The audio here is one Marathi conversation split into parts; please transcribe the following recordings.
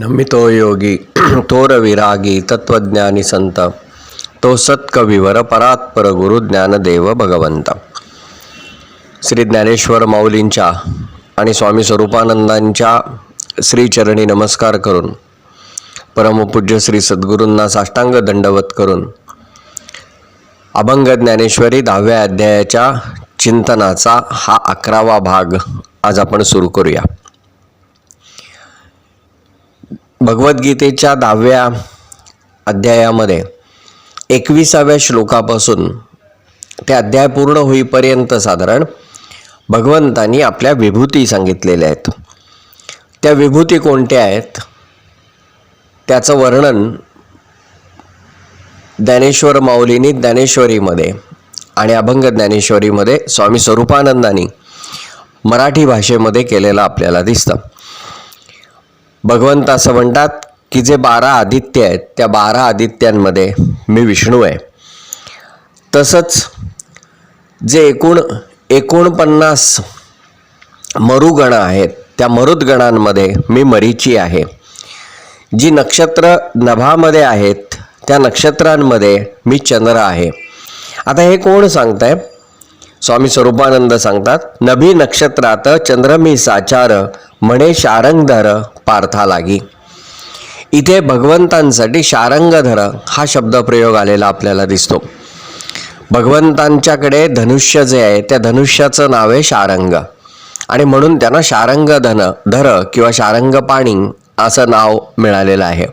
नमितो योगी थोर विरागी तत्वज्ञानी संत तो सत्कविवर परात्पर गुरु ज्ञानदेव भगवंत श्री ज्ञानेश्वर माऊलींच्या आणि स्वामी स्वरूपानंदांच्या श्रीचरणी नमस्कार करून परमपूज्य श्री सद्गुरूंना साष्टांग दंडवत करून अभंग ज्ञानेश्वरी दहाव्या अध्यायाच्या चिंतनाचा हा अकरावा भाग आज आपण सुरू करूया भगवद्गीतेच्या दहाव्या अध्यायामध्ये एकविसाव्या श्लोकापासून ते अध्याय पूर्ण होईपर्यंत साधारण भगवंतांनी आपल्या विभूती सांगितलेल्या आहेत. त्या विभूती कोणत्या आहेत? त्याचं वर्णन ज्ञानेश्वर माऊलींनी ज्ञानेश्वरीमध्ये आणि अभंग ज्ञानेश्वरीमध्ये स्वामी स्वरूपानंदांनी मराठी भाषेमध्ये केलेलं आपल्याला दिसतं. भगवंत असं म्हणतात की जे बारा आदित्य आहेत त्या बारा आदित्यांमध्ये मी विष्णू आहे. तसंच जे एकूण एकोणपन्नास मरुगण आहेत त्या मरुदगणांमध्ये मी मरीची आहे. जी नक्षत्र नभामध्ये आहेत त्या नक्षत्रांमध्ये मी चंद्र आहे. आता हे कोण सांगत आहे स्वामी स्वरूपानंद सांगतात नभी नक्षत्रात चंद्र मी साचार म्हणे शारंगधर पार्था लागी. इथे भगवंतांसाठी शारंगधर हा शब्दप्रयोग आलेला आपल्याला दिसतो. भगवंतांच्याकडे धनुष्य जे आहे त्या धनुष्याचं नाव आहे शारंग. आणि म्हणून त्यांना शारंग धन धर किंवा शारंग पाणी असं नाव मिळालेलं आहे.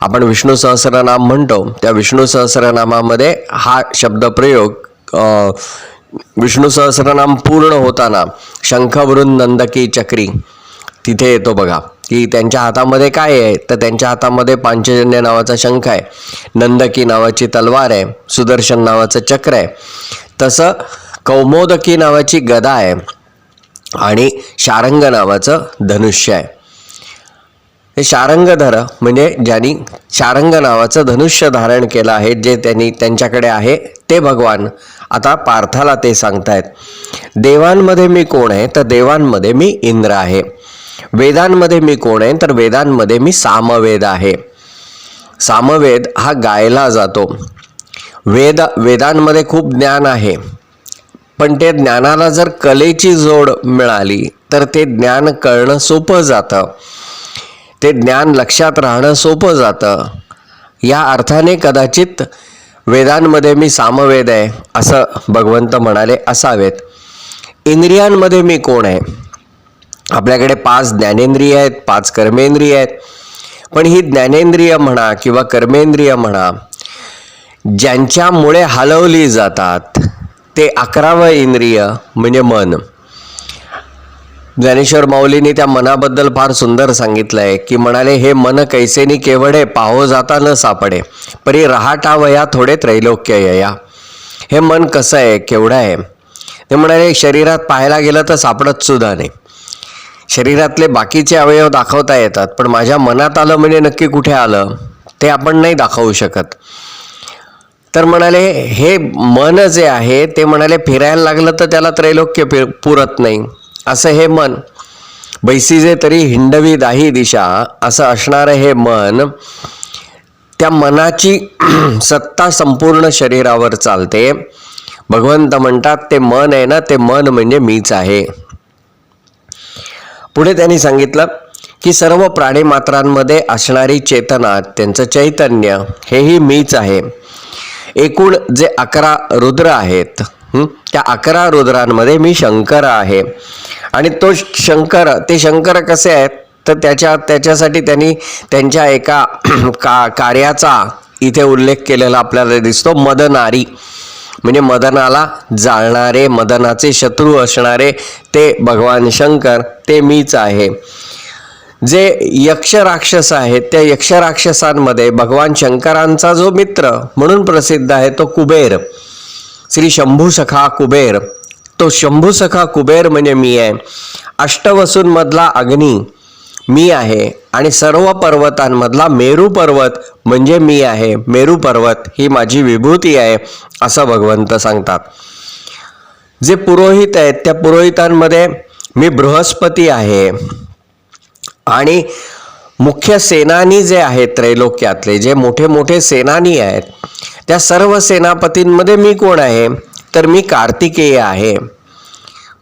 आपण विष्णू सहस्रनाम म्हणतो. त्या विष्णू सहस्रनामामध्ये हा शब्दप्रयोग विष्णू सहस्रनाम पूर्ण होताना शंखवरून नंदकी चक्री तिथे येतो बघा. की त्यांच्या हातामध्ये काय आहे? तर त्यांच्या हातामध्ये पांचजन्य नावाचा शंख आहे नंदकी नावाची तलवार आहे सुदर्शन नावाचं चक्र आहे. तसं कौमोदकी नावाची गदा आहे आणि शारंग नावाचं धनुष्य आहे. हे शारंगधर म्हणजे ज्यांनी शारंग नावाचं धनुष्य धारण केलं आहे जे त्यांनी त्यांच्याकडे आहे ते भगवान. आता पार्थाला ते सांगतायत देवांमध्ये मी कोण आहे? तर देवांमध्ये मी इंद्र आहे. वेदांमध्ये मी कोण आहे? तर वेदांमध्ये मी सामवेद आहे. सामवेद हा गायला जातो. वेद वेदांमध्ये खूप ज्ञान आहे. पण ते ज्ञानाला जर कलेची जोड मिळाली तर ते ज्ञान कळणं सोपं जातं. ते ज्ञान लक्षात राहणं सोपं जातं. या अर्थाने कदाचित वेदांमध्ये मी सामवेद आहे असं भगवंत म्हणाले असावेत. इंद्रियांमध्ये मी कोण आहे? आपल्याकडे पाच ज्ञानेंद्रिय आहेत पाच कर्मेंद्रिय आहेत. पण ही ज्ञानेंद्रिय म्हणा किंवा कर्मेंद्रिय म्हणा ज्यांच्यामुळे हलवली जातात ते अकरावं इंद्रिय म्हणजे मन. ज्ञानेश्वर माऊलींनी त्या मनाबद्दल फार सुंदर सांगितलंय की म्हणाले हे मन कैसेनी केवढे पाहो जाता न सापडे परी रहाटावया थोडे त्रैलोक्य यया. हे मन कसं आहे केवढं आहे? ते म्हणाले शरीरात पाहायला गेलं तर सापडत सुद्धा नाही. शरीरातले बाकीचे अवयव दाखवता येतात पण माझ्या मनात आलं म्हणजे नक्की कुठे आलं ते आपण नाही दाखवू शकत. तर म्हणाले हे मन जे आहे ते म्हणाले फिरायला लागलं तर त्याला त्रैलोक्य पि पुरत नाही. असं हे मन बैसीजे तरी हिंडवी दाही दिशा असं असणारं हे मन त्या मनाची सत्ता संपूर्ण शरीरावर चालते. भगवंत म्हणतात ते मन आहे ना ते मन म्हणजे मीच आहे. पुढे त्यांनी सांगितलं की सर्व प्राणीमात्रांमध्ये असणारी चेतना त्यांचं चैतन्य हेही मीच आहे. एकूण जे अकरा रुद्र आहेत त्या अकरा रुद्रांमध्ये मी शंकर आहे. आणि तो शंकर ते शंकर कसे आहेत? तर त्याच्या त्याच्यासाठी त्यांनी त्यांच्या एका का कार्याचा इथे उल्लेख केलेला आपल्याला दिसतो मदनारी. म्हणजे मदनाला जाळणारे मदनाचे शत्रू असणारे ते भगवान शंकर ते मीच आहे. जे यक्ष राक्षस आहेत त्या यक्ष राक्षसांमध्ये भगवान शंकरांचा जो मित्र म्हणून प्रसिद्ध आहे तो कुबेर. श्री शंभूसखा कुबेर. तो शंभूसखा कुबेर म्हणजे मी आहे. अष्टवसूंमधला अग्नी. मी आहे आणि सर्व पर्वतांमधला मेरू पर्वत म्हणजे मी आहे. मेरू पर्वत ही माझी विभूती आहे असं भगवंत सांगतात. जे पुरोहित आहेत त्या पुरोहितांमध्ये मी बृहस्पती आहे. आणि मुख्य सेनानी जे आहेत त्रैलोक्यातले जे मोठे मोठे सेनानी आहेत त्या सर्व सेनापतींमध्ये मी कोण आहे? तर मी कार्तिकेय आहे.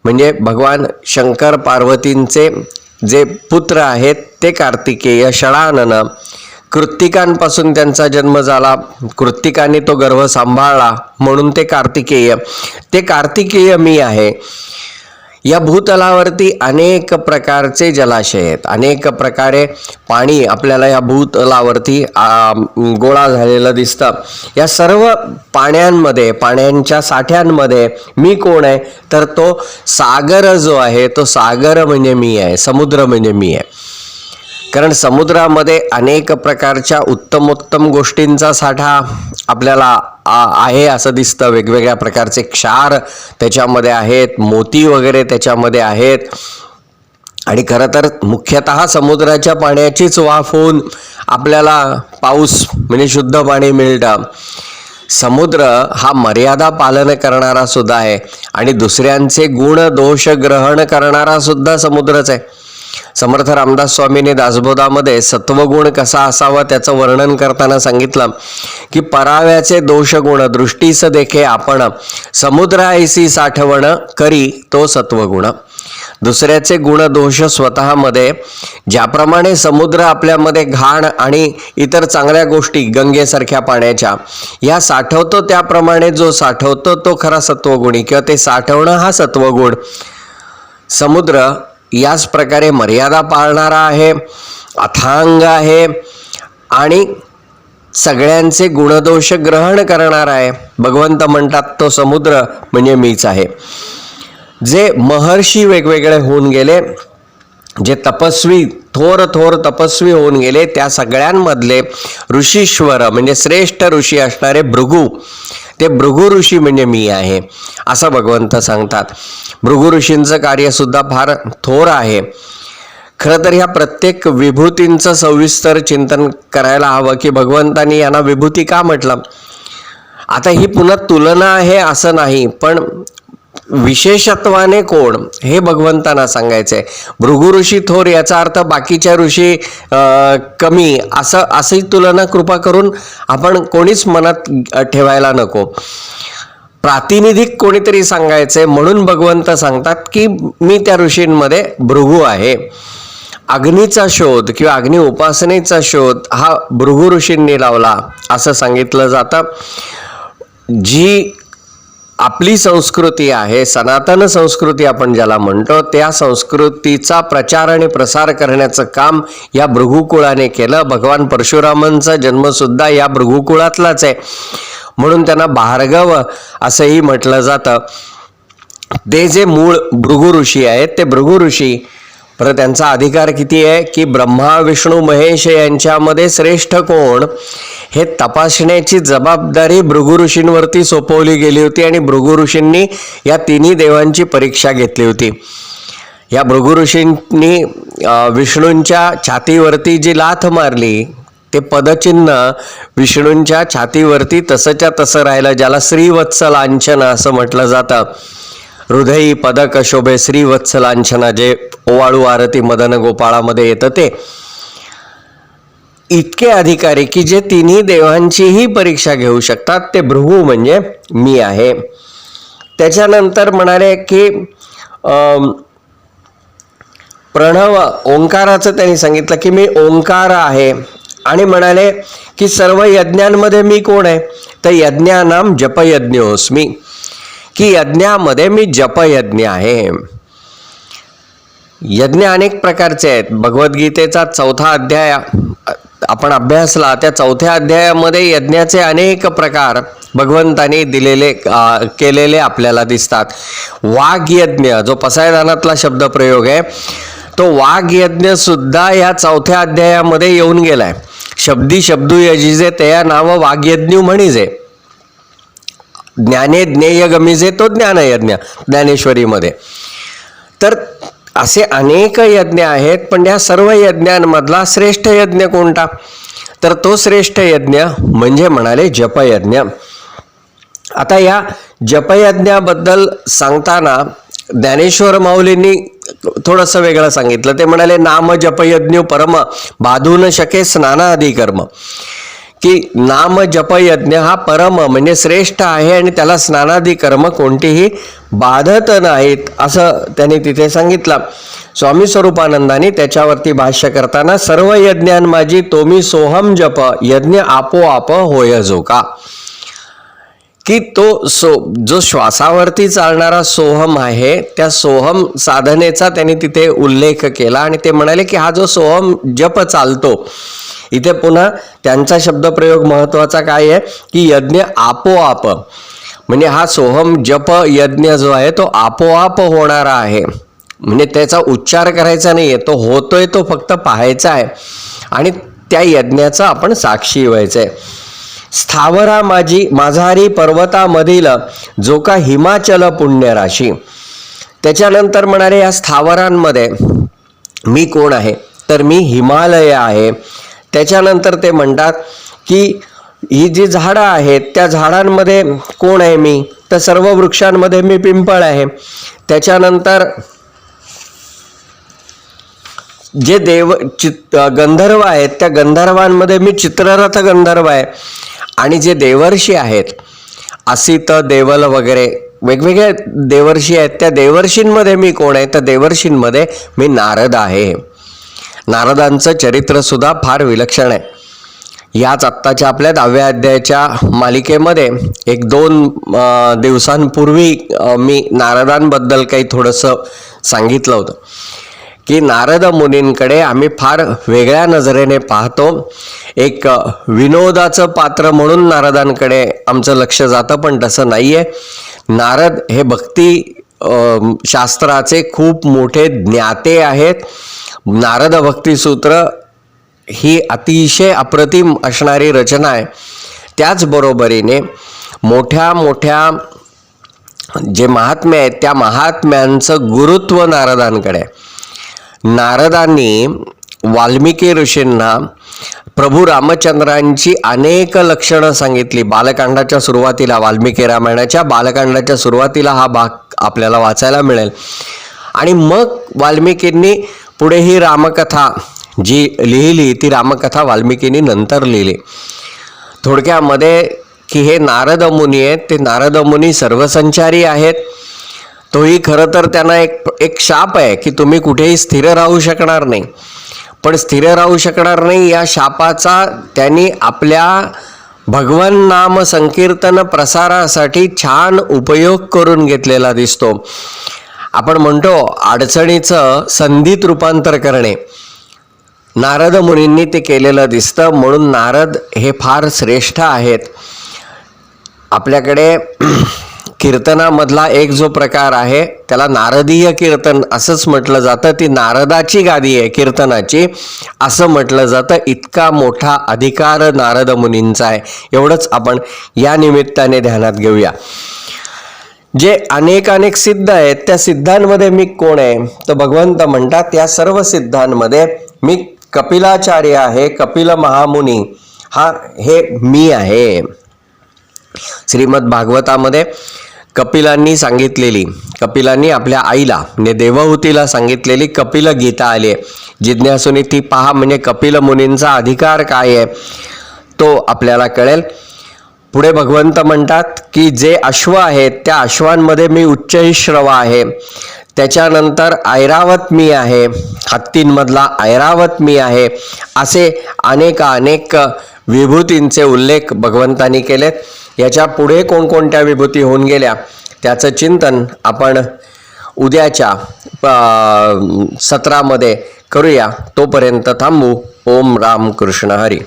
म्हणजे भगवान शंकर पार्वतींचे जे पुत्र आहेत ते कार्तिकेय षडानन कृत्तिकांपासून त्यांचा जन्म झाला. कृत्तिकाने तो गर्भ सांभाळला म्हणून ते कार्तिकेय. ते कार्तिकेय मी आहे. या भूतलावरती अनेक प्रकारचे जलाशय आहेत. अनेक प्रकारे पाणी आपल्याला या भूतलावरती गोळा झालेलं दिसतं. या सर्व पाण्यांमध्ये पाण्यांच्या साठ्यांमध्ये मी कोण आहे? तर तो सागर जो आहे तो सागर म्हणजे मी आहे समुद्र म्हणजे मी आहे. कारण समुद्रामध्ये अनेक प्रकारच्या उत्तमोत्तम गोष्टींचा साठा आपल्याला आहे असं दिसतं. वेगवेगळ्या प्रकारचे क्षार त्याच्यामध्ये आहेत मोती वगैरे त्याच्यामध्ये आहेत. आणि खरं तर मुख्यतः समुद्राच्या पाण्याचीच वाफ होऊन आपल्याला पाऊस म्हणजे शुद्ध पाणी मिळतं. समुद्र हा मर्यादा पालन करणारा सुद्धा आहे. आणि दुसऱ्यांचे गुण दोष ग्रहण करणारा सुद्धा समुद्रच आहे. समर्थ रामदास स्वामींनी दासबोधामध्ये सत्वगुण कसा असावा त्याचं वर्णन करताना सांगितलं की पराव्याचे दोषगुण दृष्टीस देखे आपण. समुद्रायसी साठवण करी तो सत्वगुण. दुसऱ्याचे गुण दोष स्वतःमध्ये. ज्याप्रमाणे समुद्र आपल्यामध्ये घाण आणि इतर चांगल्या गोष्टी गंगेसारख्या पाण्याच्या या साठवतो त्याप्रमाणे जो साठवतो तो खरा सत्वगुणी किंवा ते साठवणं हा सत्वगुण. समुद्र याच प्रकारे मर्यादा पाळणारा आहे अथांग आहे आणि सगळ्यांचे गुणदोष ग्रहण करणारा आहे. भगवंत म्हणतात तो समुद्र म्हणजे मीच आहे. जे महर्षी वेगवेगळे होऊन गेले जे तपस्वी थोर थोर तपस्वी होऊन गेले त्या सगळ्यांमधले ऋषीश्वर म्हणजे श्रेष्ठ ऋषी असणारे भृगू. ते भृगु ऋषी म्हणजे मी आहे असं भगवंत सांगतात. भृगु ऋषींचं कार्यसुद्धा फार थोर आहे. खरं तर ह्या प्रत्येक विभूतींचं सविस्तर चिंतन करायला हवं की भगवंतानी यांना विभूती का म्हटलं? आता ही पुन्हा तुलना आहे असं नाही पण विशेषत्वाने कोण? हे भगवंतांना सांगायचंय. भृगु ऋषी थोर याचा अर्थ बाकीच्या ऋषी कमी. असं अशी तुलना कृपा करून आपण कोणीच मनात ठेवायला नको. प्रातिनिधिक कोणीतरी सांगायचंय म्हणून भगवंत सांगतात की मी त्या ऋषींमध्ये भृगू आहे. अग्नीचा शोध किंवा अग्नी उपासनेचा शोध हा भृगु ऋषींनी लावला असं सांगितलं जातं. जी आपली संस्कृती आहे सनातन संस्कृती आपण ज्याला म्हणतो त्या संस्कृतीचा प्रचार आणि प्रसार करण्याचं काम या भृगुकुळाने केलं. भगवान परशुरामांचा जन्मसुद्धा या भृगुकुळातलाच आहे. म्हणून त्यांना भार्गव असंही म्हटलं जातं. ते जे मूळ भृगु ऋषी आहेत ते भृगु ऋषी पर त्यांचा अधिकार किती आहे? की ब्रह्मा विष्णू महेश यांच्यामध्ये श्रेष्ठ कोण? हे तपासण्याची जबाबदारी भृगु ऋषींवरती सोपवली गेली होती आणि भृगु ऋषींनी या तिन्ही देवांची परीक्षा घेतली होती. या भृगु ऋषींनी विष्णूंच्या छातीवरती जी लाथ मारली ते पदचिन्ह विष्णूंच्या छातीवरती तसंच्या तसं राहिलं ज्याला श्रीवत्सलांछन असं म्हटलं जातं. हृदयी पदक शोभे श्रीवत्सलांछना जे ओवाळू आरती मदन गोपाळामध्ये येतं ते. इतके अधिकारी की जे तिन्ही देवांचीही परीक्षा घेऊ शकतात ते भृगू म्हणजे मी आहे. त्याच्यानंतर म्हणाले की प्रणव ओंकाराचं त्यांनी सांगितलं की मी ओंकार आहे. आणि म्हणाले की सर्व यज्ञांमध्ये मी कोण आहे? तर यज्ञानाम जपयज्ञोस्मी की यज्ञामध्ये मी जपयज्ञ आहे. यज्ञ अनेक प्रकारचे आहेत. भगवद्गीतेचा चौथा अध्याय आपण अभ्यासला त्या चौथ्या अध्यायामध्ये यज्ञाचे अनेक प्रकार भगवंताने दिलेले केलेले आपल्याला दिसतात. वाघयज्ञ जो पसायदानातला शब्दप्रयोग आहे तो वाघयज्ञ सुद्धा या चौथ्या अध्यायामध्ये येऊन गेलाय. शब्दी शब्दू यजिजे तया नाव वाघयज्ञ म्हणिजे. ज्ञाने ज्ञेय गमिजे तो ज्ञानयज्ञ ज्ञानेश्वरीमध्ये. तर असे अनेक यज्ञ आहेत पण या सर्व यज्ञांमधला श्रेष्ठ यज्ञ कोणता? तर तो श्रेष्ठ यज्ञ म्हणजे म्हणाले जपयज्ञ. आता या जपयज्ञाबद्दल सांगताना ज्ञानेश्वर माऊलींनी थोडंसं वेगळं सांगितलं. ते म्हणाले नाम जपयज्ञ परम बाधू न शके स्नानादी कर्म. की नाम जपयज्ञ हा परम म्हणजे श्रेष्ठ आहे आणि त्याला स्नानादी कर्म कोणतीही बाधत नाहीत असं त्यांनी तिथे सांगितलं. स्वामी स्वरूपानंदाने त्याच्यावरती भाष्य करताना सर्व यज्ञांमाजी तोमी सोहम जप यज्ञ आपोआप होय जो का? की तो सो जो श्वासावरती चालणारा सोहम आहे त्या सोहम साधनेचा त्यांनी तिथे उल्लेख केला आणि ते म्हणाले की हा जो सोहम जप चालतो इथे पुन्हा त्यांचा शब्दप्रयोग महत्त्वाचा काय आहे? की यज्ञ आपोआप. म्हणजे हा सोहम जप यज्ञ जो आहे तो आपोआप होणारा आहे. म्हणजे त्याचा उच्चार करायचा नाही आहे तो होतोय तो फक्त पाहायचा आहे. आणि त्या यज्ञाचा आपण साक्षी व्हायचं आहे स्थावरा माझी माझारी पर्वतामधील जो का हिमाचल पुण्यराशी. त्याच्यानंतर म्हणाले या स्थावरांमध्ये मी कोण आहे? तर मी हिमालय आहे. त्याच्यानंतर ते म्हणतात की ही जी झाडं आहेत त्या झाडांमध्ये कोण आहे मी? तर सर्व वृक्षांमध्ये मी पिंपळ आहे. त्याच्यानंतर जे देव चित गंधर्व आहेत त्या गंधर्वांमध्ये मी चित्ररथ गंधर्व आहे. आणि जे देवर्षी आहेत असित देवल वगैरे वेगवेगळे देवर्षी आहेत त्या देवर्षींमध्ये मी कोण आहे? तर देवर्षींमध्ये मी नारद आहे. नारदांचं चरित्रसुद्धा फार विलक्षण आहे. याच आत्ताच्या आपल्या दहाव्या अध्यायाच्या मालिकेमध्ये एक दोन दिवसांपूर्वी मी नारदांबद्दल काही थोडंसं सांगितलं होतं. की नारद मुनींकडे आम्ही फार वेगळ्या नजरेने पाहतो. एक विनोदाचं पात्र म्हणून नारदांकडे आमचं लक्ष जातं पण तसं नाही आहे नारद हे भक्ती शास्त्राचे खूप मोठे ज्ञाते आहेत. नारद भक्तिसूत्र ही अतिशय अप्रतिम असणारी रचना आहे. त्याचबरोबरीने मोठ्या मोठ्या जे महात्मे आहेत त्या महात्म्यांचं गुरुत्व नारदांकडे आहे. नारदांनी वाल्मिकी ऋषींना प्रभू रामचंद्रांची अनेक लक्षणं सांगितली. बालकांडाच्या सुरुवातीला वाल्मिकी रामायणाच्या बालकांडाच्या सुरुवातीला हा भाग आपल्याला वाचायला मिळेल. आणि मग वाल्मिकींनी पुढे ही रामकथा जी लिहिली ती रामकथा वाल्मिकीने नंतर लिहिली. थोडक्यामध्ये की हे नारद मुनी आहेत ते नारद मुनी सर्वसंचारी आहेत. तोही खरं तर त्यांना एक एक शाप आहे की तुम्ही कुठेही स्थिर राहू शकणार नाही. पण स्थिर राहू शकणार नाही या शापाचा त्यांनी आपल्या भगवन नाम संकीर्तन प्रसारासाठी छान उपयोग करून घेतलेला दिसतो. आपण म्हणतो अडचणीचं संधीत रूपांतर करणे. नारद मुनींनी ते केलेलं दिसतं म्हणून नारद हे फार श्रेष्ठ आहेत. आपल्याकडे कीर्तनामधला एक जो प्रकार आहे त्याला नारदीय कीर्तन असंच म्हटलं जातं. ती नारदाची गादी आहे कीर्तनाची. असं म्हटलं जातं इतका मोठा अधिकार नारद मुनींचा आहे. एवढंच आपण या निमित्ताने ध्यानात घेऊया. जे अनेक अनेक सिद्ध आहेत त्या सिद्धांमध्ये मी कोण आहे? तर भगवंत म्हणतात या सर्व सिद्धांमध्ये मी कपिलाचार्य आहे कपिल महामुनी. हा हे मी आहे. श्रीमद भागवतामध्ये कपिलांनी सांगितलेली कपिलांनी आपल्या आईला म्हणजे देवहूतीला सांगितलेली कपिल गीता आली आहे. जिज्ञासूनी ती पहा म्हणजे कपिल मुनींचा अधिकार काय आहे? तो आपल्याला कळेल. पुढे भगवंत म्हणतात की जे अश्व आहेत त्या अश्वांमध्ये मी उच्चैश्रव आहे. त्याच्यानंतर ऐरावत मी आहे. हत्तींमधला ऐरावत मी आहे. असे अनेक अनेक विभूतींचे उल्लेख भगवंतांनी केलेत. याच्यापुढे कोणकोणत्या विभूती होऊन गेल्या त्याचं चिंतन आपण उद्याच्या सत्रामध्ये करूया. तोपर्यंत थांबू. ओम राम कृष्ण हरी.